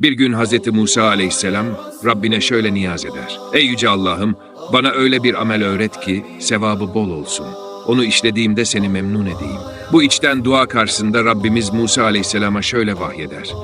Bir gün Hz. Musa aleyhisselam Rabbine şöyle niyaz eder. Ey yüce Allah'ım bana öyle bir amel öğret ki sevabı bol olsun. Onu işlediğimde seni memnun edeyim. Bu içten dua karşısında Rabbimiz Musa aleyhisselama şöyle vahyeder.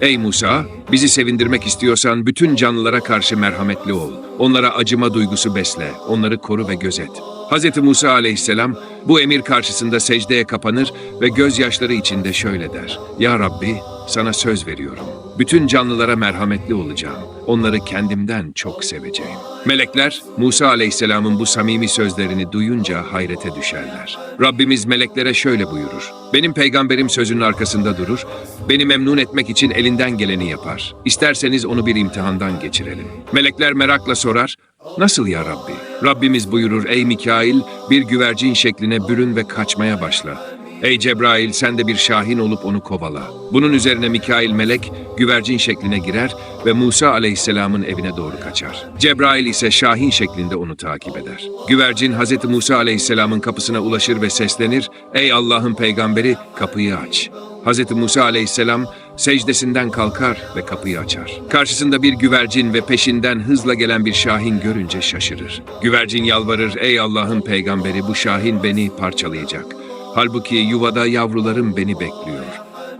Ey Musa, bizi sevindirmek istiyorsan bütün canlılara karşı merhametli ol. Onlara acıma duygusu besle, onları koru ve gözet. Hz. Musa aleyhisselam bu emir karşısında secdeye kapanır ve gözyaşları içinde şöyle der. Ya Rabbi, sana söz veriyorum. Bütün canlılara merhametli olacağım. Onları kendimden çok seveceğim. Melekler, Musa aleyhisselamın bu samimi sözlerini duyunca hayrete düşerler. Rabbimiz meleklere şöyle buyurur. Benim peygamberim sözünün arkasında durur, beni memnun etmek için elinden geleni yapar. İsterseniz onu bir imtihandan geçirelim. Melekler merakla sorar, Nasıl ya Rabbi? Rabbimiz buyurur, ey Mikail, bir güvercin şekline bürün ve kaçmaya başla. Ey Cebrail sen de bir şahin olup onu kovala. Bunun üzerine Mikail melek güvercin şekline girer ve Musa aleyhisselamın evine doğru kaçar. Cebrail ise şahin şeklinde onu takip eder. Güvercin Hz. Musa aleyhisselamın kapısına ulaşır ve seslenir, Ey Allah'ın peygamberi kapıyı aç. Hz. Musa aleyhisselam secdesinden kalkar ve kapıyı açar. Karşısında bir güvercin ve peşinden hızla gelen bir şahin görünce şaşırır. Güvercin yalvarır, ey Allah'ın peygamberi bu şahin beni parçalayacak. Halbuki yuvada yavrularım beni bekliyor.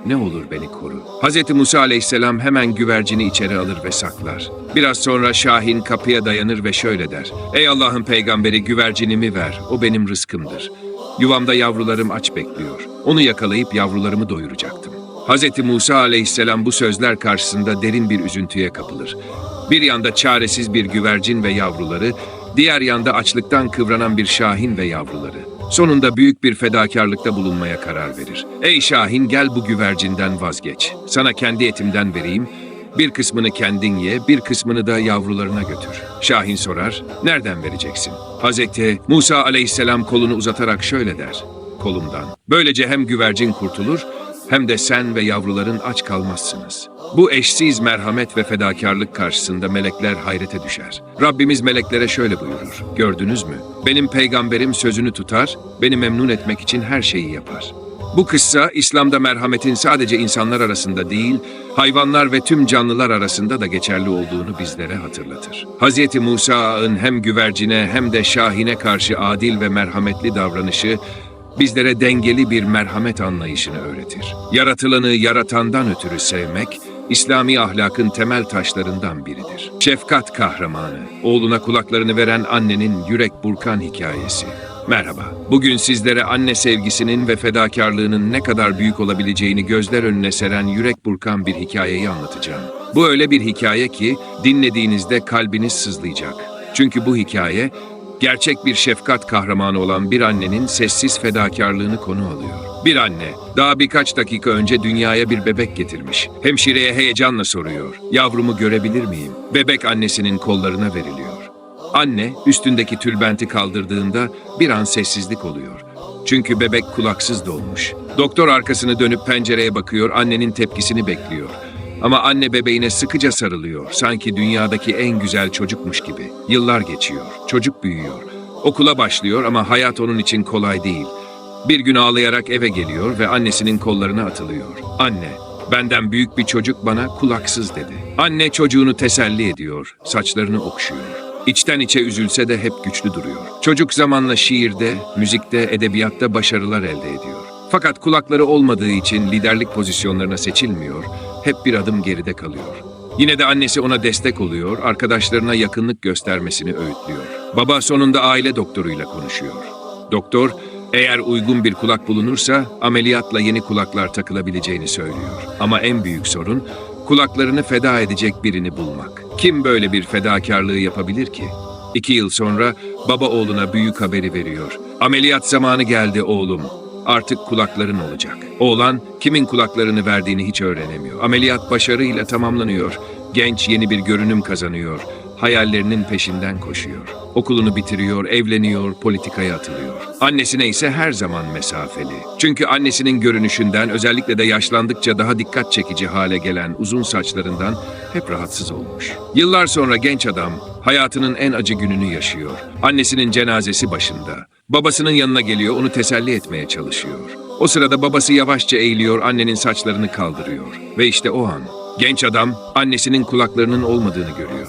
Ne olur beni koru. Hz. Musa aleyhisselam hemen güvercini içeri alır ve saklar. Biraz sonra Şahin kapıya dayanır ve şöyle der. Ey Allah'ın peygamberi güvercinimi ver, o benim rızkımdır. Yuvamda yavrularım aç bekliyor. Onu yakalayıp yavrularımı doyuracaktım. Hz. Musa aleyhisselam bu sözler karşısında derin bir üzüntüye kapılır. Bir yanda çaresiz bir güvercin ve yavruları, diğer yanda açlıktan kıvranan bir şahin ve yavruları. Sonunda büyük bir fedakarlıkta bulunmaya karar verir. Ey Şahin gel bu güvercinden vazgeç. Sana kendi etimden vereyim. Bir kısmını kendin ye, bir kısmını da yavrularına götür. Şahin sorar, nereden vereceksin? Hazreti Musa aleyhisselam kolunu uzatarak şöyle der, kolumdan. Böylece hem güvercin kurtulur, hem de sen ve yavruların aç kalmazsınız. Bu eşsiz merhamet ve fedakarlık karşısında melekler hayrete düşer. Rabbimiz meleklere şöyle buyurur. Gördünüz mü? Benim peygamberim sözünü tutar, beni memnun etmek için her şeyi yapar. Bu kıssa İslam'da merhametin sadece insanlar arasında değil, hayvanlar ve tüm canlılar arasında da geçerli olduğunu bizlere hatırlatır. Hz. Musa'nın hem güvercine hem de şahine karşı adil ve merhametli davranışı bizlere dengeli bir merhamet anlayışını öğretir. Yaratılanı yaratandan ötürü sevmek, İslami ahlakın temel taşlarından biridir. Şefkat kahramanı, oğluna kulaklarını veren annenin yürek burkan hikayesi. Merhaba. Bugün sizlere anne sevgisinin ve fedakarlığının ne kadar büyük olabileceğini gözler önüne seren yürek burkan bir hikayeyi anlatacağım. Bu öyle bir hikaye ki dinlediğinizde kalbiniz sızlayacak. Çünkü bu hikaye gerçek bir şefkat kahramanı olan bir annenin sessiz fedakarlığını konu alıyor. Bir anne daha birkaç dakika önce dünyaya bir bebek getirmiş. Hemşireye heyecanla soruyor. Yavrumu görebilir miyim? Bebek annesinin kollarına veriliyor. Anne üstündeki tülbenti kaldırdığında bir an sessizlik oluyor. Çünkü bebek kulaksız doğmuş. Doktor arkasını dönüp pencereye bakıyor, annenin tepkisini bekliyor. Ama anne bebeğine sıkıca sarılıyor, sanki dünyadaki en güzel çocukmuş gibi. Yıllar geçiyor, çocuk büyüyor. Okula başlıyor ama hayat onun için kolay değil. Bir gün ağlayarak eve geliyor ve annesinin kollarına atılıyor. Anne, benden büyük bir çocuk bana kulaksız dedi. Anne çocuğunu teselli ediyor, saçlarını okşuyor. İçten içe üzülse de hep güçlü duruyor. Çocuk zamanla şiirde, müzikte, edebiyatta başarılar elde ediyor. Fakat kulakları olmadığı için liderlik pozisyonlarına seçilmiyor, hep bir adım geride kalıyor. Yine de annesi ona destek oluyor, arkadaşlarına yakınlık göstermesini öğütlüyor. Baba sonunda aile doktoruyla konuşuyor. Doktor, eğer uygun bir kulak bulunursa ameliyatla yeni kulaklar takılabileceğini söylüyor. Ama en büyük sorun kulaklarını feda edecek birini bulmak. Kim böyle bir fedakarlığı yapabilir ki? İki yıl sonra baba oğluna büyük haberi veriyor. Ameliyat zamanı geldi oğlum. Artık kulakların olacak. Oğlan kimin kulaklarını verdiğini hiç öğrenemiyor. Ameliyat başarıyla tamamlanıyor. Genç yeni bir görünüm kazanıyor. Hayallerinin peşinden koşuyor. Okulunu bitiriyor, evleniyor, politikaya atılıyor. Annesine ise her zaman mesafeli. Çünkü annesinin görünüşünden özellikle de yaşlandıkça daha dikkat çekici hale gelen uzun saçlarından hep rahatsız olmuş. Yıllar sonra genç adam hayatının en acı gününü yaşıyor. Annesinin cenazesi başında. Babasının yanına geliyor, onu teselli etmeye çalışıyor. O sırada babası yavaşça eğiliyor, annenin saçlarını kaldırıyor. Ve işte o an Genç adam annesinin kulaklarının olmadığını görüyor.